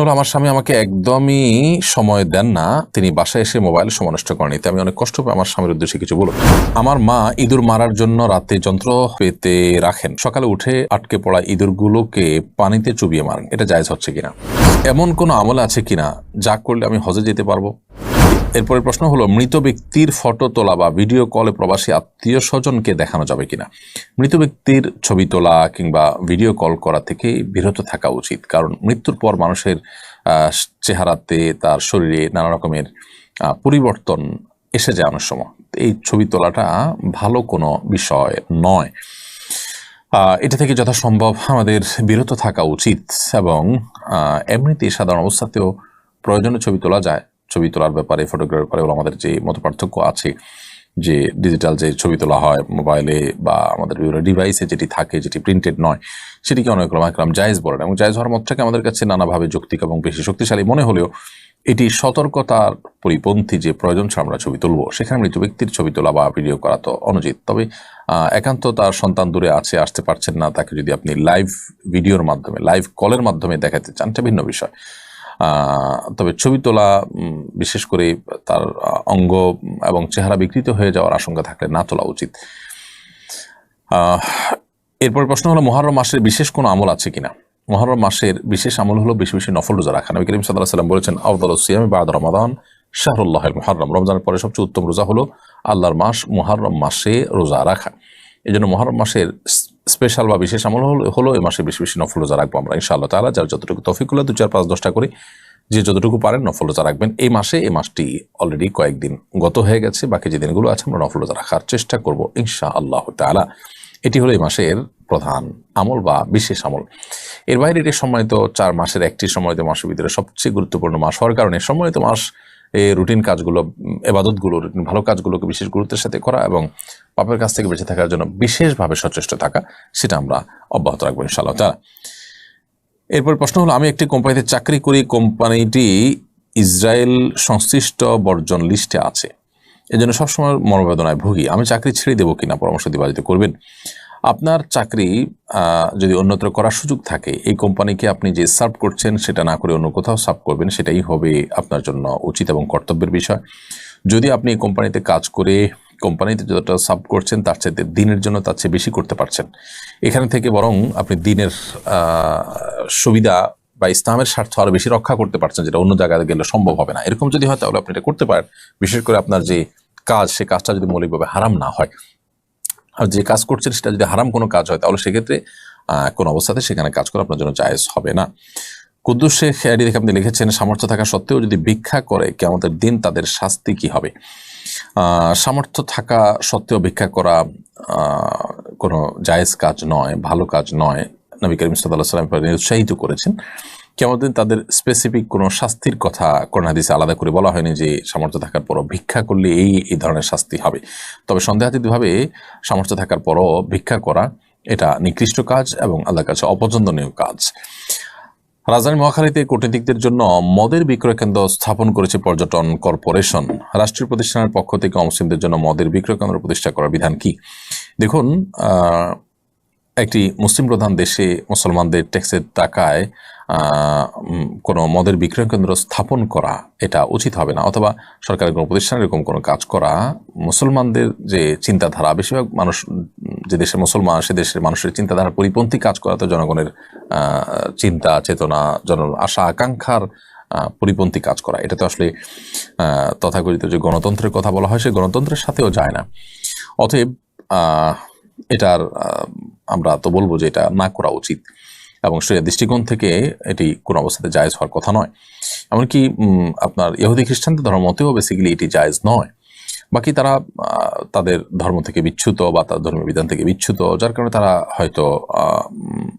হলো আমার স্বামী আমাকে একদমই সময় দেন না। তিনি বাসায় এসে মোবাইল সময় নষ্ট করেন আমি অনেক কষ্ট পাই আমার স্বামীর উদ্দেশ্যে কিছু বলুন আমার মা ইঁদুর মারার জন্য রাতে যন্ত্র পেতে রাখেন। সকালে উঠে আটকে পড়া ইঁদুরগুলোকে পানিতে চুবিয়ে মারেন। এটা জায়জ হচ্ছে কিনা? এমন কোনো আমল আছে কিনা? যা করলে আমি হজে যেতে পারব? এরপরের প্রশ্ন হলো, মৃত ব্যক্তির ফটো তোলা বা ভিডিও কলে প্রবাসী আত্মীয় স্বজনকে দেখানো যাবে কিনা? মৃত ব্যক্তির ছবি তোলা কিংবা ভিডিও কল করা থেকে বিরত থাকা উচিত, কারণ মৃত্যুর পর মানুষের চেহারাতে তার শরীরে নানা রকমের পরিবর্তন এসে যায় অনেক সময়। এই ছবি তোলাটা ভালো কোনো বিষয় নয়। এটা থেকে যথাসম্ভব আমাদের বিরত থাকা উচিত এবং এমনিতে সাধারণ অবস্থাতেও প্রয়োজনে ছবি তোলা যায়। ছবি তোলার ব্যাপারে ফটোগ্রাফির ব্যাপারে আমাদের যে মত পার্থক্য আছে, যে ডিজিটাল যে ছবি তোলা হয় মোবাইলে বা আমাদের বিভিন্ন ডিভাইসে যেটি থাকে, যেটি প্রিন্টেড নয়, সেটিকে অনেক রকম জায়েজ বলেন এবং জায়েজ হওয়ার মতটাকে আমাদের কাছে নানাভাবে যৌক্তিক এবং বেশি শক্তিশালী মনে হলেও এটি সতর্কতার পরিপন্থী যে প্রয়োজন আমরা ছবি তুলব, সেখানে মৃত ব্যক্তির ছবি তোলা বা ভিডিও করা তো অনুচিত। তবে একান্ত তার সন্তান দূরে আছে, আসতে পারছেন না, তাকে যদি আপনি লাইভ ভিডিওর মাধ্যমে লাইভ কলের মাধ্যমে দেখাতে চান, এটা ভিন্ন বিষয়। তবে ছবি তোলা বিশেষ করে তার অঙ্গ এবং চেহারা বিকৃত হয়ে যাওয়ার আশঙ্কা থাকলে না তোলা উচিত। এরপর প্রশ্ন হলো মহরম মাসের বিশেষ কোনো আমল আছে কিনা? মহরম মাসের বিশেষ আমল হলো বেশি বেশি নফল রোজা রাখা। নবী করিম সাল্লাহ সাল্লাম বলেছেন আউদুল সিয়ামি বাদ রমাদান শাহরুল্লাহ মুহাররম। রমজানের পরে সবচেয়ে উত্তম রোজা হলো আল্লাহর মাস মুহাররম মাসে রোজা রাখা। এই জন্য মহরম মাসের স্পেশাল বা বিশেষ আমল হলো হলো এই মাসে বেশি বেশি নফল রোজা রাখব আমরা, ইনশাআল্লাহ তাআলা। যার যতটুকু তফিকুল্লাহ দু চার পাঁচ দশটা করে যে যতটুকু পারেন নফল রোজা রাখবেন। এই মাসে, এই মাসটি অলরেডি কয়েকদিন গত হয়ে গেছে, বাকি যে দিনগুলো আছে আমরা নফল রোজা রাখার চেষ্টা করব ইনশা আল্লাহ তাআলা। এটি হলো এই মাসের প্রধান আমল বা বিশেষ আমল। এর বাইরে এটি সম্মানিত চার মাসের একটি সম্মানিত মাসের ভিতরে সবচেয়ে গুরুত্বপূর্ণ মাস হওয়ার কারণে সম্মানিত মাস এই রুটিন কাজগুলো এবাদতগুলো রুটিন ভালো কাজগুলোকে বিশেষ গুরুত্বের সাথে করা এবং পাপের কাছ থেকে বেঁচে থাকার জন্য বিশেষভাবে সচেষ্ট থাকা, সেটা আমরা অব্যাহত রাখব ইনশাআল্লাহ তাআলা। এরপর প্রশ্ন হলো, আমি একটি কোম্পানিতে চাকরি করি, কোম্পানিটি ইসরায়েল সংশ্লিষ্ট বর্জন লিস্টে আছে। এজন্য সবসময় মনোবেদনায় ভুগি। আমি চাকরি ছেড়ে দেবো কিনা পরামর্শ দিবা করবেন? আপনার চাকরি যদি অন্যত্র করার সুযোগ থাকে, এই কোম্পানিকে আপনি যে সার্ভ করছেন সেটা না করে অন্য কোথাও সার্ভ করবেন, সেটাই হবে আপনার জন্য উচিত এবং কর্তব্যের বিষয়। যদি আপনি এই কোম্পানিতে কাজ করে কোম্পানিতে যতটা সার্ভ করছেন, তার চাইতে দিনের জন্য তার চেয়ে বেশি করতে পারছেন। এখানে থেকে বরং আপনি দিনের সুবিধা বা ইসলামের স্বার্থ আরও বেশি রক্ষা করতে পারছেন, যেটা অন্য জায়গায় গেলে সম্ভব হবে না। এরকম যদি হয়, তাহলে আপনি এটা করতে পারেন। বিশেষ করে আপনার যে কাজ, সে কাজটা যদি মৌলিকভাবে হারাম না হয়। আর যে কাজ করছেন সেটা যদি হারাম কোনো কাজ হয়, তাহলে সেক্ষেত্রে কোনো অবস্থাতে সেখানে কাজ করা আপনার জন্য জায়েজ হবে না। কুদ্দুস শেখ আইডি দেখে আপনি লিখেছেন, সামর্থ্য থাকা সত্ত্বেও যদি ভিক্ষা করে কেমতের দিন তাদের শাস্তি কি হবে? সামর্থ্য থাকা সত্ত্বেও ভিক্ষা করা কোনো জায়েজ কাজ নয়, ভালো কাজ নয়। নবী করিম সাল্লাহ সাল্লাম উৎসাহিত করেছেন। কেমন তাদের স্পেসিফিক কোনো শাস্তির কথা কোরআন হাদিসে আলাদা করে বলা হয়নি যে সামর্থ্য থাকার পরও ভিক্ষা করলে এই এই ধরনের শাস্তি হবে। তবে সন্দেহাতীতভাবে সামর্থ্য থাকার পরও ভিক্ষা করা, এটা নিকৃষ্ট কাজ এবং আল্লাহর কাছে অপছন্দনীয় কাজ। রাজধানী মহাখালীতে কূটনীতিকদের জন্য মদের বিক্রয় কেন্দ্র স্থাপন করেছে পর্যটন কর্পোরেশন। রাষ্ট্রীয় প্রতিষ্ঠানের পক্ষ থেকে অমুসলিমদের জন্য মদের বিক্রয় কেন্দ্র প্রতিষ্ঠা করার বিধান কি? দেখুন একটি মুসলিম প্রধান দেশে মুসলমানদের ট্যাক্সের টাকায় কোনো মদের বিক্রয় কেন্দ্র স্থাপন করা এটা উচিত হবে না। অথবা সরকারের কোনো প্রতিষ্ঠান এরকম কোনো কাজ করা, মুসলমানদের যে চিন্তাধারা, বেশিরভাগ মানুষ যে দেশের মুসলমান, সে দেশের মানুষের চিন্তাধারার পরিপন্থী কাজ করা তো জনগণের চিন্তা, চেতনা জন আশা, আকাঙ্ক্ষার পরিপন্থী কাজ করা। এটা তো আসলে তথাকথিত যে গণতন্ত্রের কথা বলা হয়, সে গণতন্ত্রের সাথেও যায় না। অতএব এটার আমরা তো বলব যে এটা না করা উচিত। এবং সে দৃষ্টিকোণ থেকে এটি কোনো অবস্থাতে জায়েজ হওয়ার কথা নয়। এমনকি আপনার ইহুদি খ্রিস্টানদের ধর্মতেও বেসিক্যালি এটি জায়েজ নয়। বাকি তারা তাদের ধর্ম থেকে বিচ্যুত বা তার ধর্মীয় বিধান থেকে বিচ্ছুত যার কারণে তারা হয়তো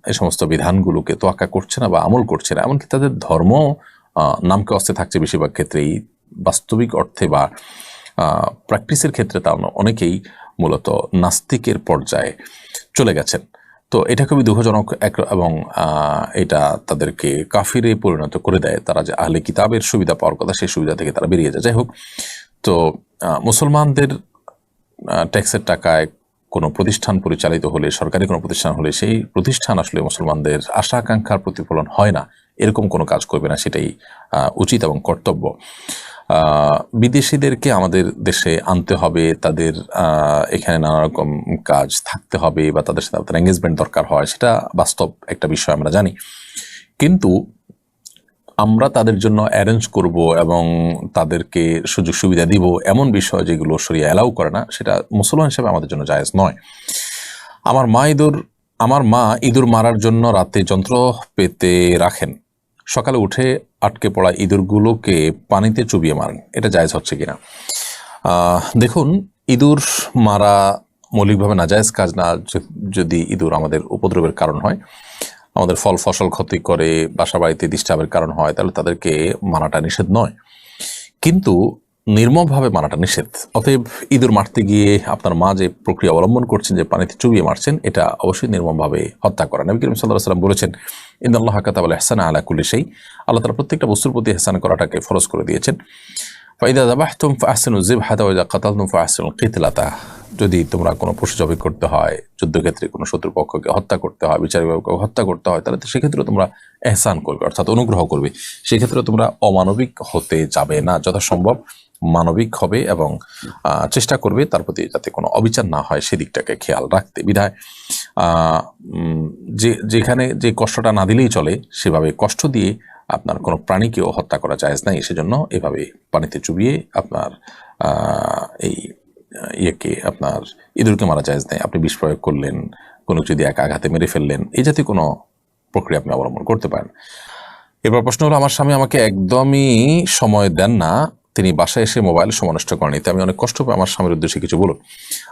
এই সমস্ত বিধানগুলোকে তোয়াক্কা করছে না বা আমল করছে না। এমনকি তাদের ধর্ম নামকে অস্তে থাকছে বেশিরভাগ ক্ষেত্রেই। বাস্তবিক অর্থে বা প্র্যাকটিসের ক্ষেত্রে তা অনেকেই মূলত নাস্তিকের পর্যায়ে চলে গেছেন। তো এটা খুবই দুঃখজনক এক এবং এটা তাদেরকে কাফিরে পরিণত করে দেয়। তারা যে আহলে কিতাবের সুবিধা পাওয়ার কথা, সেই সুবিধা থেকে তারা বেরিয়ে যায়। যাই হোক, তো মুসলমানদের ট্যাক্সের টাকায় কোনো প্রতিষ্ঠান পরিচালিত হলে, সরকারি কোনো প্রতিষ্ঠান হলে, সেই প্রতিষ্ঠান আসলে মুসলমানদের আশা আকাঙ্ক্ষার প্রতিফলন হয় না। এরকম কোনো কাজ করবে না, সেটাই উচিত এবং কর্তব্য। বিদেশিদেরকে আমাদের দেশে আনতে হবে, তাদের এখানে নানা রকম কাজ থাকতে হবে বা তাদের সাথে আপনার এঙ্গেজমেন্ট দরকার হয়, সেটা বাস্তব একটা বিষয় আমরা জানি। কিন্তু আমরা তাদের জন্য অ্যারেঞ্জ করব এবং তাদেরকে সুযোগ সুবিধা দিব এমন বিষয় যেগুলো সরিয়ে অ্যালাউ করে না, সেটা মুসলমান হিসেবে আমাদের জন্য জায়েজ নয়। আমার মা ইঁদুর, আমার মা ইঁদুর মারার জন্য রাতে যন্ত্র পেতে রাখেন। সকালে উঠে আটকে পড়া ইঁদুরগুলোকে পানিতে চুবিয়ে মারেন। এটা জায়জ হচ্ছে কিনা? দেখুন, ইঁদুর মারা মৌলিকভাবে নাজায়জ কাজ না যদি ইঁদুর আমাদের উপদ্রবের কারণ হয়, আমাদের ফল, ফসল ক্ষতি করে বাসা বাড়িতে ডিস্টার্বের কারণ হয়, তাহলে তাদেরকে মারাটা নিষেধ নয়। কিন্তু নির্মমভাবে মারাটা নিষেধ। অতএব ইঁদুর মারতে গিয়ে আপনার মা যে প্রক্রিয়া অবলম্বন করছেন, যে পানিতে চুবিয়ে মারছেন, এটা অবশ্যই নির্মমভাবে হত্যা করা। নবী করিম সাল্লাহ সাল্লাম বলেছেন ইন্দাল্লাহ কাতাবাল হেসানা আলা কুল্লি সেই আল্লাহ তালা প্রত্যেকটা বস্তুর প্রতি হেসান করাটাকে ফরজ করে দিয়েছেন। ফাইদা দাবাহতুম ফাহসিনু জিবহাতা ওয়া ইদা কাতালতুম ফাহসেন কিতলাতা। যদি তোমরা কোনো পশু জবাই করতে হয়, যুদ্ধক্ষেত্রে কোনো শত্রুপক্ষকে হত্যা করতে হয়, বিচার বিভাগকে হত্যা করতে হয়, তাহলে সেক্ষেত্রে তোমরা এহসান করবে, অর্থাৎ অনুগ্রহ করবে। সেক্ষেত্রে তোমরা অমানবিক হতে যাবে না, যথাসম্ভব মানবিক হবে এবং চেষ্টা করবে তার প্রতি যাতে কোনো অবিচার না হয় সেদিকটাকে খেয়াল রাখতে। বিধায় যে, যেখানে যে কষ্টটা না দিলেই চলে, সেভাবে কষ্ট দিয়ে আপনার কোনো প্রাণীকেও হত্যা করা যায় নাই। সেজন্য এভাবে পানিতে চুবিয়ে আপনার এই ইয়েকে আপনার ইঁদুরকে মারা যায় নাই আপনি বিষ প্রয়োগ করলেন, কোনো যদি এক আঘাতে মেরে ফেললেন, এই জাতীয় কোনো প্রক্রিয়া আপনি অবলম্বন করতে পারেন। এবার প্রশ্ন হলো, আমার স্বামী আমাকে একদমই সময় দেন না, তিনি বাসায় এসে মোবাইল সমানষ্ট করেন এতে আমি অনেক কষ্ট পাই, আমার স্বামীর উদ্দেশ্যে কিছু বলুন।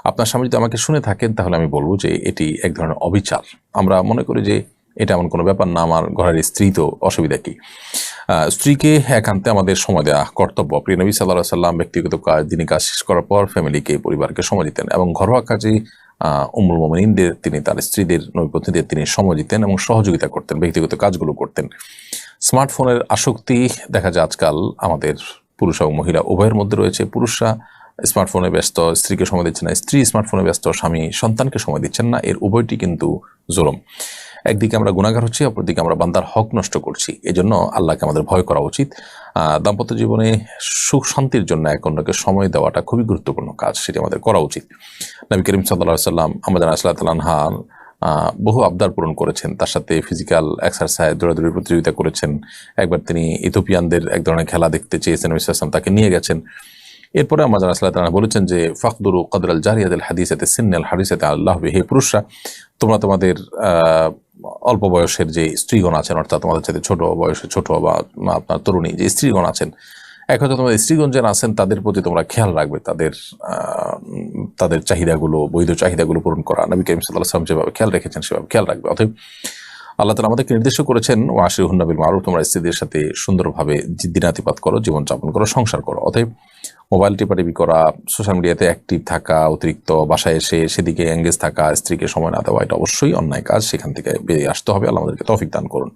আপনার স্বামী যদি আমাকে শুনে থাকেন, তাহলে আমি বলব যে এটি এক ধরনের অবিচার। আমরা মনে করি যে এটা এমন কোনো ব্যাপার না, আমার ঘরের স্ত্রী তো অসুবিধা কি? স্ত্রীকে একান্তে আমাদের সময় দেওয়া কর্তব্য। প্রিয় নবী সাল্লাহ সাল্লাম ব্যক্তিগত কাজ দিনী কাজ শেষ করার পর ফ্যামিলিকে পরিবারকে সময় দিতেন এবং ঘরোয়া কাজে আহ, উম্মুল মোমিনদের তিনি তার স্ত্রীদের নৈপথ্যদের তিনি সময় দিতেন এবং সহযোগিতা করতেন ব্যক্তিগত কাজগুলো করতেন। স্মার্টফোনের আসক্তি দেখা যায় আজকাল আমাদের পুরুষ এবং মহিলা উভয়ের মধ্যে রয়েছে। পুরুষরা স্মার্টফোনে ব্যস্ত স্ত্রীকে সময় দিচ্ছে না। স্ত্রী স্মার্টফোনে ব্যস্ত স্বামী সন্তানকে সময় দিচ্ছেন না। এর উভয়টি কিন্তু জুলম। একদিকে আমরা গুণাগার হচ্ছি অপরদিকে আমরা বান্দার হক নষ্ট করছি। এজন্য আল্লাহকে আমাদের ভয় করা উচিত। দাম্পত্য জীবনে সুখ শান্তির জন্য এক অন্যকে সময় দেওয়াটা খুবই গুরুত্বপূর্ণ কাজ সেটি আমাদের করা উচিত। নবী করিম সাল্লাহ সাল্লাম আমাদের আসলাহ তালহান আহ, বহু আবদার পূরণ করেছেন। তার সাথে ফিজিক্যাল এক্সারসাইজ দৌড়াদৌড়ি প্রতিযোগিতা করেছেন। একবার তিনি ইথোপিয়ানদের এক ধরনের খেলা দেখতে চেয়েছেন সাল্লাল্লাহু তাকে নিয়ে গেছেন। এরপরে আমাদের আসলাহ তালা বলেছেন যে, ফাকদুরু কদর আল জারিয়াদ হাদিসাতে সিন্নাল হাদিসাতে আল্লাহ হে পুরুষরা। তোমরা তোমাদের অল্প বয়সের যে স্ত্রীগণ আছেন, অর্থাৎ তোমাদের সাথে ছোট বয়সে ছোট বা আপনার তরুণী যে স্ত্রীগণ আছেন, এক হয়তো তোমাদের স্ত্রীগণ যারা আছেন, তাদের প্রতি তোমরা খেয়াল রাখবে, তাদের তাদের চাহিদাগুলো, বৈধ চাহিদাগুলো পূরণ করা। নবী করিম সাল্লাহ সাল্লাম যেভাবে খেয়াল রেখেছেন, সেভাবে খেয়াল রাখবে। অতএব আল্লাহ তালা আমাদেরকে নির্দেশ করেছেন ও আশির হুন্নাবিল মারুফ তোমরা স্ত্রীদের সাথে সুন্দরভাবে দিনাতিপাত করো, জীবনযাপন করো, সংসার করো। অতএব মোবাইল টিপাটিপি করা সোশ্যাল মিডিয়াতে অ্যাক্টিভ থাকা, অতিরিক্ত বাসায় এসে সেদিকে এঙ্গেজ থাকা, স্ত্রীকে সময় না দেওয়া, এটা অবশ্যই অন্যায় কাজ। সেখান থেকে বেরিয়ে আসতে হবে। আল্লাহ আমাদেরকে তফিক দান করুন।